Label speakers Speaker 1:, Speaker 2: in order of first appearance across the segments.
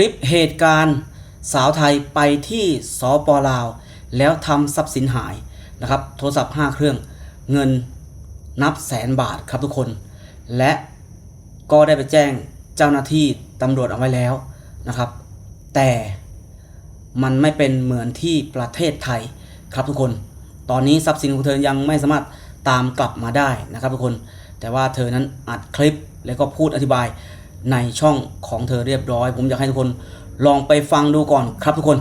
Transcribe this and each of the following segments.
Speaker 1: ลิปเหตุการณ์สาวไทยไปที่สปลาว แล้วทำทรัพย์สินหายนะครับโทรศัพท์ 5 เครื่องเงินนับแสนบาทครับทุกคน และก็ได้ไปแจ้งเจ้าหน้าที่ตำรวจเอาไว้แล้วนะครับ แต่มันไม่เป็นเหมือนที่ประเทศไทยครับทุกคน ตอนนี้ทรัพย์สินของเธอยังไม่สามารถตามกลับมาได้นะครับทุกคน แต่ว่าเธอนั้นอัดคลิปแล้วก็พูดอธิบาย ในช่องของเธอเรียบร้อย ผมอยากให้ทุกคนลองไปฟังดูก่อนครับทุกคน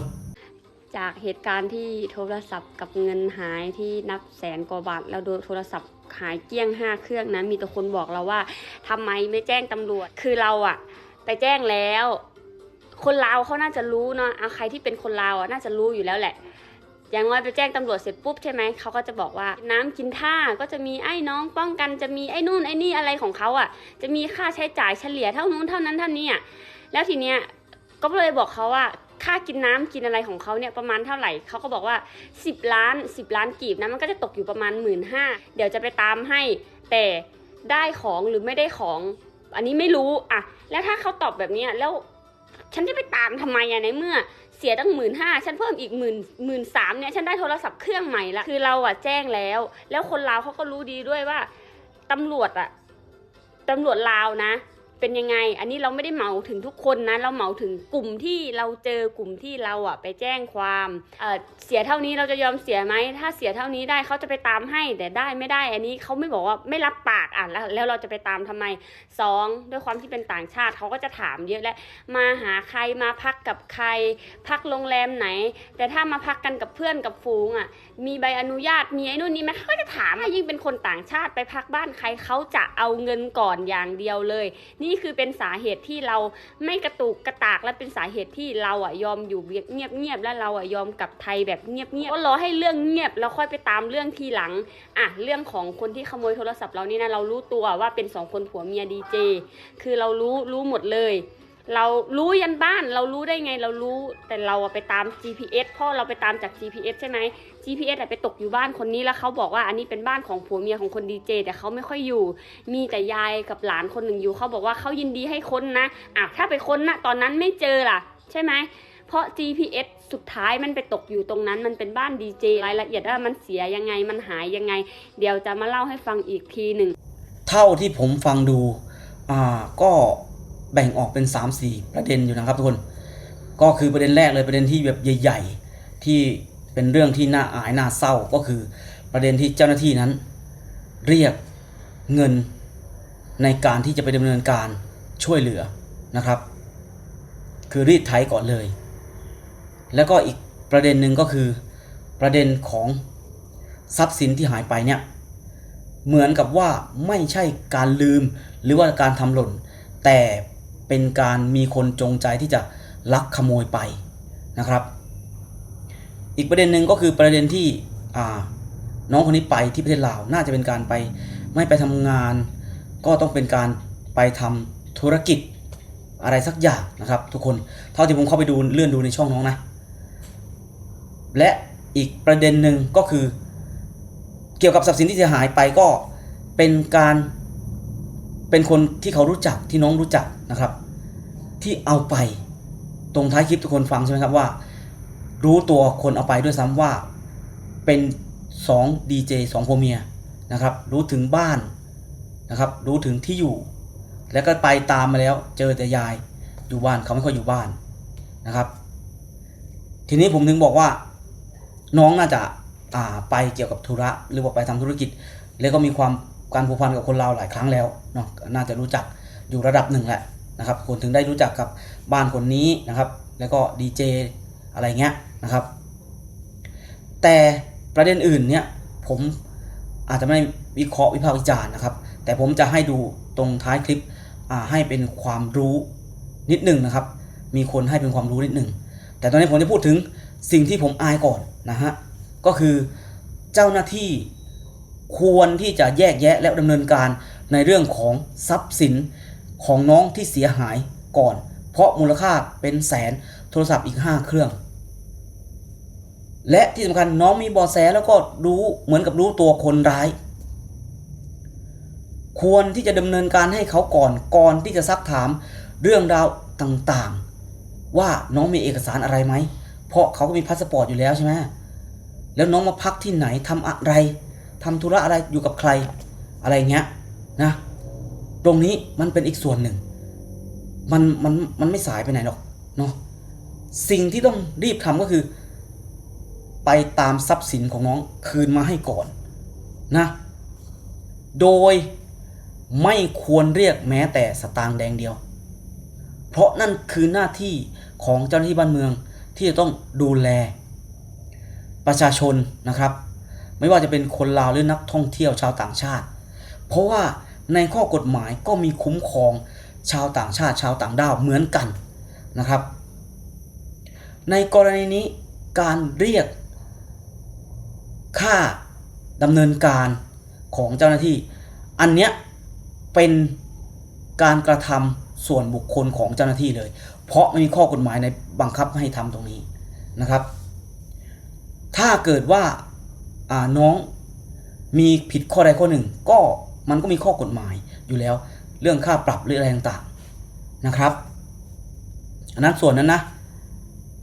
Speaker 2: จากเหตุการณ์ที่โทรศัพท์กับเงินหายที่นับแสนกว่าบาทแล้วโดนโทรศัพท์หายเกลี้ยงห้าเครื่องนะมีแต่คนบอกเราว่าทำไมไม่แจ้งตำรวจคือเราอะไปแจ้งแล้ว คนลาวเขาน่าจะรู้เนาะเอาใครที่เป็นคนลาวอะน่าจะรู้อยู่แล้วแหละ อย่างน้อยไปแจ้งตำรวจเสร็จปุ๊บใช่ไหมเขาก็จะบอกว่าน้ำกินท่าก็จะมีไอ้น้องป้องกันจะมีไอ้นู่นไอ้นี่อะไรของเขาอะจะมีค่าใช้จ่ายเฉลี่ยเท่านู้นเท่านั้นเท่านี้อะแล้วทีเนี้ยก็เลยบอกเขาว่าค่ากินน้ำกินอะไรของเขาเนี่ยประมาณเท่าไหร่เขาก็บอกว่า 10 ล้าน 10 ล้านกีบนะมันก็จะตกอยู่ประมาณ 1 5ื่นเดี๋ยวจะไปตามให้ แต่ได้ของหรือไม่ได้ของ อันนี้ไม่รู้อะแล้วถ้าเขาตอบแบบเนี้ยแล้วฉันจะไปตามทำไมอะในเมื่อ เสียตั้งหมื่นห้าฉันเพิ่มอีกหมื่นหมื่นสามเนี่ยฉันได้โทรศัพท์เครื่องใหม่ละคือเราอะแจ้งแล้ว แล้วคนลาวเขาก็รู้ดีด้วยว่าตำรวจอะตำรวจลาวนะ เป็นยังไง อันนี้เราไม่ได้เหมาถึงทุกคนนะ เราเหมาถึงกลุ่มที่เราเจอกลุ่มที่เราอะไปแจ้งความเเสียเท่านี้เราจะยอมเสียไหม ถ้าเสียเท่านี้ได้เขาจะไปตามให้ แต่ได้ไม่ได้ อันนี้เขาไม่บอกว่าไม่รับปากอะแล้วแล้วเราจะไปตามทำไมสองด้วยความที่เป็นต่างชาติเขาก็จะถามเยอะและ มาหาใครมาพักกับใคร พักโรงแรมไหน แต่ถ้ามาพักกันกับเพื่อนกับฝูงอะ มีใบอนุญาตมีไอ้นู่นนี่ไหมเขาก็จะถามถ้ายิ่งเป็นคนต่างชาติไปพักบ้านใครเขาจะเอาเงินก่อนอย่างเดียวเลย นี่คือเป็นสาเหตุที่เราไม่กระตุกกระตากและเป็นสาเหตุที่เราอะยอมอยู่เงียบเงียบและเราอะยอมกลับไทยแบบเงียบเงียบก็รอให้เรื่องเงียบแล้วค่อยไปตามเรื่องทีหลังอะเรื่องของคนที่ขโมยโทรศัพท์เรานี่นะเรารู้ตัวว่าเป็นสองคนผัวเมียดีเจคือเรารู้รู้หมดเลย เรารู้ยันบ้านเรารู้ได้ไงเรารู้แต่เราไปตาม GPS เพราะเราไปตามจาก GPS ใช่ไหม GPS ไปตกอยู่บ้านคนนี้แล้วเขาบอกว่าอันนี้เป็นบ้านของผัวเมียของคนดีเจแต่เขาไม่ค่อยอยู่ มีแต่ยายกับหลานคนหนึ่งอยู่เขาบอกว่าเขายินดีให้ค้นนะอะถ้าไปค้นนะตอนนั้นไม่เจอล่ะ ใช่ไหมเพราะ GPS สุดท้ายมันไปตกอยู่ตรงนั้นมันเป็นบ้านดีเจรายละเอียดว่ามันเสียยังไงมันหายยังไง เดี๋ยวจะมาเล่าให้ฟังอีกทีหนึ่ง
Speaker 1: เท่าที่ผมฟังดูอ่าก็ แบ่งออกเป็น 3-4 ประเด็นอยู่นะครับทุกคน ก็คือประเด็นแรกเลยประเด็นที่แบบใหญ่ ๆ ที่เป็นเรื่องที่น่าอายน่าเศร้าก็คือประเด็นที่เจ้าหน้าที่นั้น เรียกเงินในการที่จะไปดำเนินการช่วยเหลือนะครับ คือรีดไถก่อนเลย แล้วก็อีกประเด็นหนึ่งก็คือประเด็นของทรัพย์สินที่หายไปเนี่ยเหมือนกับว่าไม่ใช่การลืมหรือว่าการทำหล่น แต่ เป็นการมีคนจงใจที่จะลักขโมยไปนะครับ อีกประเด็นหนึ่งก็คือประเด็นที่น้องคนนี้ไปที่ประเทศลาวน่าจะเป็นการไปไม่ไปทำงาน ก็ต้องเป็นการไปทำธุรกิจอะไรสักอย่างนะครับทุกคนเท่าที่ผมเข้าไปดูเลื่อนดูในช่องน้องนะ และอีกประเด็นหนึ่งก็คือ เกี่ยวกับทรัพย์สินที่เสียหายไปก็เป็นการ เป็นคนที่เขารู้จักที่น้องรู้จักนะครับ ที่เอาไปตรงท้ายคลิปทุกคนฟังใช่ไหมครับว่า รู้ตัวคนเอาไปด้วยซ้ำว่าเป็น2ดีเจสองผัวเมียนะครับ รู้ถึงบ้านนะครับ รู้ถึงที่อยู่ แล้วก็ไปตามมาแล้วเจอแต่ยายอยู่บ้านเขาไม่ค่อยอยู่บ้านนะครับ ทีนี้ผมถึงบอกว่า น้องน่าจะอ่าไปเกี่ยวกับธุระหรือว่าไปทำธุรกิจ แล้วก็มีความ การผูกพันกับคนลาวหลายครั้งแล้วเนาะน่าจะรู้จักอยู่ระดับหนึ่งแหละนะครับคนถึงได้รู้จักกับบ้านคนนี้นะครับ แล้วก็ดีเจอะไรเงี้ยนะครับ แต่ประเด็นอื่นเนี่ยผมอาจจะไม่วิเคราะห์วิพากษ์วิจารณ์นะครับ แต่ผมจะให้ดูตรงท้ายคลิปให้เป็นความรู้นิดหนึ่งนะครับ มีคนให้เป็นความรู้นิดหนึ่งแต่ตอนนี้ผมจะพูดถึงสิ่งที่ผมอายก่อนนะฮะก็คือเจ้าหน้าที่ ควรที่จะแยกแยะและดำเนินการในเรื่องของทรัพย์สินของน้องที่เสียหายก่อน เพราะมูลค่าเป็นแสนโทรศัพท์อีก 5 เครื่อง และที่สำคัญน้องมีบอแสแล้วก็รู้เหมือนกับรู้ตัวคนร้าย ควรที่จะดำเนินการให้เขาก่อนก่อนที่จะซักถามเรื่องราวต่างๆ ว่าน้องมีเอกสารอะไรไหม เพราะเขาก็มีพาสปอร์ตอยู่แล้วใช่ไหมแล้วน้องมาพักที่ไหนทำอะไร ทำธุระอะไรอยู่กับใครอะไรเงี้ยนะตรงนี้มันเป็นอีกส่วนหนึ่ง มันมันมันไม่สายไปไหนหรอกเนาะสิ่งที่ต้องรีบทำก็คือ ไปตามทรัพย์สินของน้องคืนมาให้ก่อนนะโดยไม่ควรเรียกแม้แต่สตางค์แดงเดียว เพราะนั่นคือหน้าที่ของเจ้าหน้าที่บ้านเมืองที่จะต้องดูแลประชาชนนะครับ ไม่ว่าจะเป็นคนลาวหรือนักท่องเที่ยวชาวต่างชาติ เพราะว่าในข้อกฎหมายก็มีคุ้มครองชาวต่างชาติชาวต่างด้าวเหมือนกันนะครับ ในกรณีนี้การเรียกค่าดำเนินการของเจ้าหน้าที่ อันเนี้ยเป็นการกระทำส่วนบุคคลของเจ้าหน้าที่เลย เพราะไม่มีข้อกฎหมายในบังคับให้ทำตรงนี้นะครับ ถ้าเกิดว่าอ่า น้องมีผิดข้อใดข้อหนึ่ง ก็มันก็มีข้อกฎหมายอยู่แล้ว เรื่องค่าปรับหรืออะไรต่างๆนะครับอันนั้นส่วนนั้นนะ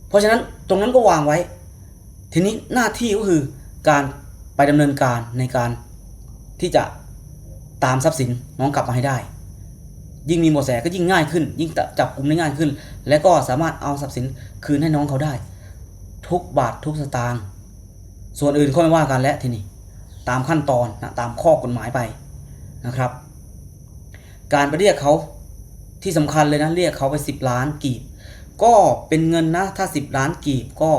Speaker 1: เพราะฉะนั้นตรงนั้นก็วางไว้ ทีนี้หน้าที่ก็คือการไปดำเนินการในการที่จะตามทรัพย์สินน้องกลับมาให้ได้ ยิ่งมีเบาะแสก็ยิ่งง่ายขึ้น ยิ่งจับกลุ่มได้ง่ายขึ้น และก็สามารถเอาทรัพย์สินคืนให้น้องเขาได้ ทุกบาททุกสตางค์ ส่วนอื่นก็ไม่ว่ากันแล้วทีนี้ตามขั้นตอนนะตามข้อกฎหมายไปนะครับ การไปเรียกเขาที่สำคัญเลยนะเรียกเขาไป 10 ล้านกีบ ก็เป็นเงินนะถ้า 10 ล้านกีบก็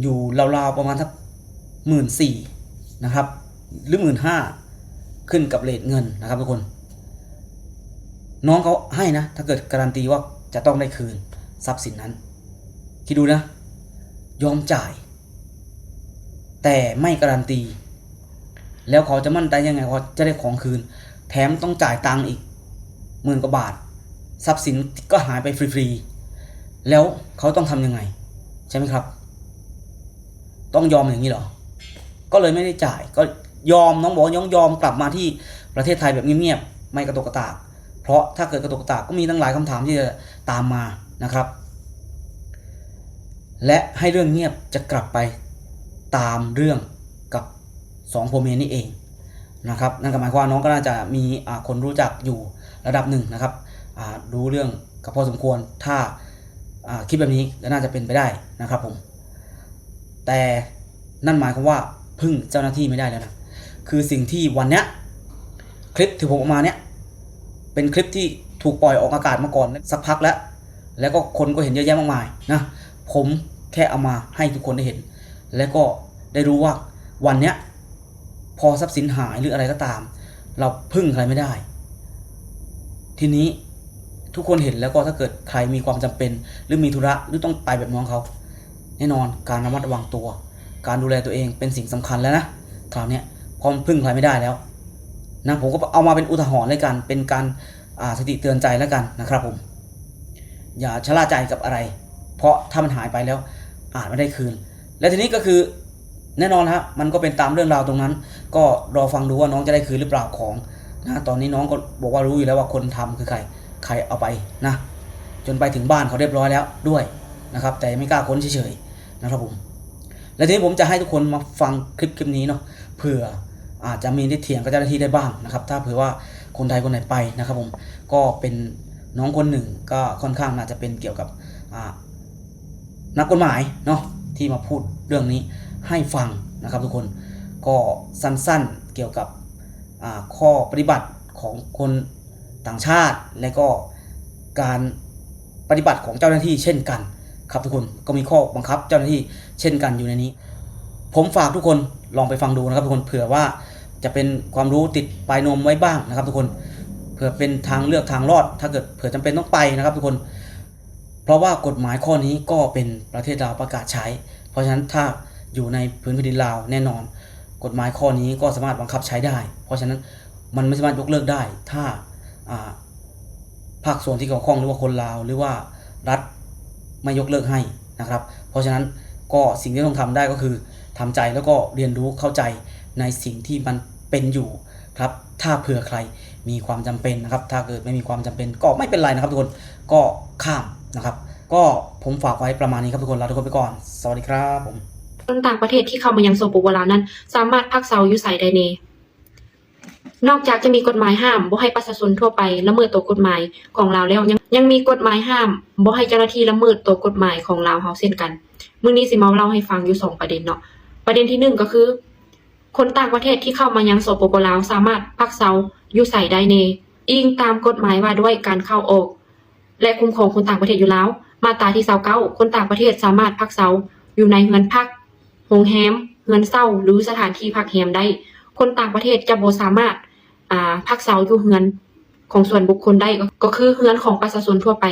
Speaker 1: อยู่ราวๆประมาณสักหมื่นสี่นะครับหรือหมื่นห้าขึ้นกับเลทเงินนะครับทุกคน น้องเขาให้นะ ถ้าเกิดการันตีว่าจะต้องได้คืนทรัพย์สินนั้น คิดดูนะ ยอมจ่าย แต่ไม่การันตี แล้วเขาจะมั่นใจยังไงว่าจะได้ของคืน แถมต้องจ่ายตังค์อีกหมื่นกว่าบาท ทรัพย์สินก็หายไปฟรีๆแล้วเขาต้องทำยังไง ใช่ไหมครับ ต้องยอมอย่างนี้เหรอ ก็เลยไม่ได้จ่ายก็ยอมน้องบอกยองยอมกลับมาที่ประเทศไทยแบบเงียบๆไม่กระตกกระตากเพราะถ้าเกิดกระตกกระตากก็มีตั้งหลายคำถามที่จะตามมานะครับ และให้เรื่องเงียบจะกลับไป ตามเรื่องกับสองโพเมนี่เองนะครับนั่นก็หมายความว่าน้องก็น่าจะมีคนรู้จักอยู่ระดับหนึ่งนะครับรู้เรื่องกับพอสมควรถ้าอ่าคิดแบบนี้ก็น่าจะเป็นไปได้นะครับผมแต่นั่นหมายความว่าพึ่งเจ้าหน้าที่ไม่ได้แล้วนะคือสิ่งที่วันเนี้ยคลิปที่ผมออกมาเนี้ยเป็นคลิปที่ถูกปล่อยออกอากาศมาก่อนสักพักแล้ว แล้วก็คนก็เห็นเยอะแยะมากมายนะผมแค่เอามาให้ทุกคนได้เห็น แล้วก็ ได้รู้ว่าวันเนี้ยพอทรัพย์สินหายหรืออะไรก็ตาม เราพึ่งใครไม่ได้ ทีนี้ทุกคนเห็นแล้วก็ถ้าเกิดใครมีความจำเป็น หรือมีธุระหรือต้องไปแบบน้องเขา แน่นอนการระมัดระวังตัว การดูแลตัวเองเป็นสิ่งสำคัญแล้วนะคราวเนี้ยพอมพึ่งใครไม่ได้แล้วนะผมก็เอามาเป็นอุทาหรณ์เลยกัน เป็นการาสติเตือนใจแล้วกันนะครับผม อย่าชะล่าใจกับอะไร เพราะถ้ามันหายไปแล้วอาจไม่ได้คืน และทีนี้ก็คือ แน่นอนฮะมันก็เป็นตามเรื่องราวตรงนั้น ก็รอฟังดูว่าน้องจะได้คืนหรือเปล่าของนะตอนนี้น้องก็บอกว่ารู้อยู่แล้วว่าคนทำคือใครใครเอาไปนะ จนไปถึงบ้านเขาเรียบร้อยแล้วด้วยนะครับ แต่ไม่กล้าค้นเฉยๆนะครับผมและทีนี้ผมจะให้ทุกคนมาฟังคลิปคลิปนี้เนาะเผื่ออาจจะมีได้เถียงกับเจ้าหน้าที่ได้บ้างนะครับ ถ้าเผื่อว่าคนไทยคนไหนไปนะครับผมก็เป็นน้องคนหนึ่งก็ค่อนข้างน่าจะเป็นเกี่ยวกับนักกฎหมายเนาะที่มาพูดเรื่องนี้ ให้ฟังนะครับทุกคนก็สั้นๆเกี่ยวกับข้อปฏิบัติของคนต่างชาติ และก็การปฏิบัติของเจ้าหน้าที่เช่นกันครับทุกคนก็มีข้อบังคับเจ้าหน้าที่เช่นกันอยู่ในนี้ ผมฝากทุกคนลองไปฟังดูนะครับทุกคนเผื่อว่าจะเป็นความรู้ติดปลายนมไว้บ้างนะครับ ทุกคนเผื่อเป็นทางเลือกทางรอด ถ้าเกิดเผื่อจำเป็นต้องไปนะครับ ทุกคน เพราะว่ากฎหมายข้อนี้ก็เป็นประเทศลาวประกาศใช้ เพราะฉะนั้นถ้า อยู่ในพื้นแผ่นดินลาวแน่นอน กฎหมายข้อนี้ก็สามารถบังคับใช้ได้ เพราะฉะนั้นมันไม่สามารถยกเลิกได้ ถ้าอ่าภาคส่วนที่เกี่ยวข้องหรือว่าคนลาวหรือว่ารัฐไม่ยกเลิกให้นะครับ เพราะฉะนั้นก็สิ่งที่ต้องทำได้ก็คือทำใจแล้วก็เรียนรู้เข้าใจในสิ่งที่มันเป็นอยู่ครับ ถ้าเผื่อใครมีความจำเป็นนะครับ ถ้าเกิดไม่มีความจำเป็นก็ไม่เป็นไรนะครับทุกคนก็ข้ามนะครับ ก็ผมฝากไว้ประมาณนี้ครับทุกคนลาทุกคนไปก่อน สวัสดีครับผม
Speaker 3: คนต่างประเทศที่เข้ามายังโซโปโบลาวนั้น สามารถพักเซาอยู่ใส่ได้เนนอกจากจะมีกฎหมายห้ามบ่ให้ประชาชนทั่วไปละเมิดตัวกฎหมายของลาวแล้ว ยังยังมีกฎหมายห้ามบ่ให้เจ้าหน้าที่ละเมิดตัวกฎหมายของลาวเฮาเช่นกันมื้อนี้สิมาเล่าให้ฟังอยู่สองประเด็นเนาะประเด็นที่หนึ่งก็คือ คนต่างประเทศที่เข้ามายังโซโปโปลาว สามารถพักเซาอยู่ใส่ได้เนอิงตามกฎหมายว่าด้วยการเข้าออก และคุ้มครองคนต่างประเทศอยู่แล้ว มาตราที่29คนต่างประเทศสามารถพักเซาอยู่ในเฮือนพัก งแรมเฮือนเศร้าหรือสถานที่พักแรมได้ คนต่างประเทศจะบ่สามารถอ่าพักเสาอยู่เฮือนของส่วนบุคคลได้ก็คือเฮือนของประชาชนทั่วไป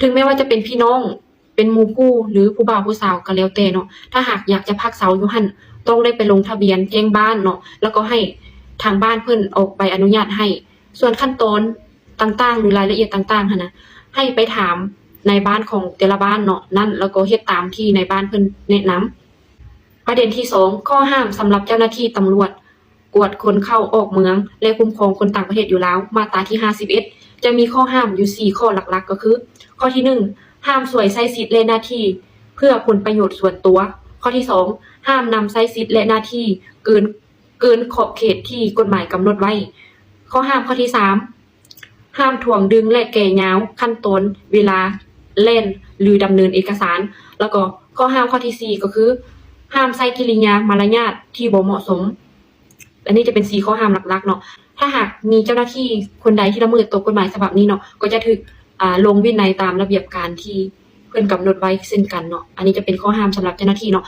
Speaker 3: ถึงแม้ว่าจะเป็นพี่น้องเป็นมู่คู่หรือผู้บ่าวผู้สาวก็แล้วแต่เนาะถ้าหากอยากจะพักเสาอยู่หันต้องได้ไปลงทะเบียนแจ้งบ้านเนาะแล้วก็ให้ทางบ้านเพิ่อนออกใบอนุญาตให้ ส่วนขั้นตอนต่างๆ หรือรายละเอียดต่างๆนะให้ไปถามในบ้านของแต่ละบ้านเนาะนั่นแล้วก็เฮ็ดตามที่ในบ้านเพิ่อนแนะนำ ประเด็นที่สองข้อห้ามสำหรับเจ้าหน้าที่ตำรวจ กวดคนเข้าออกเมือง และคุ้มครองคนต่างประเทศอยู่แล้ว มาตราที่ 51 จะมีข้อห้ามอยู่ 4 ข้อหลักๆ ก็คือ ข้อที่ 1 ห้ามสวยใช้สิทธิ์และหน้าที่ เพื่อผลประโยชน์ส่วนตัว ข้อที่ 2 ห้ามนำใช้สิทธิ์และหน้าที่เกินเกินขอบเขตที่กฎหมายกำหนดไว้ ข้อห้ามข้อที่ 3 ห้ามถ่วงดึงและแก่ยาวขั้นตอนเวลาเล่นหรือดำเนินเอกสาร แล้วก็ข้อห้ามข้อที่ 4 ก็คือ ห้ามใช้กิริยามารยาทที่บ่เหมาะสม อันนี้จะเป็นสีข้อห้ามหลักๆเนาะ ถ้าหากมีเจ้าหน้าที่คนใดที่ละเมิดตัวกฎหมายฉบับนี้เนาะ ก็จะถูกอ่าลงวินัยตามระเบียบการที่เพื่อนกำหนดไว้เช่นกันเนาะ อันนี้จะเป็นข้อห้ามสำหรับเจ้าหน้าที่เนาะ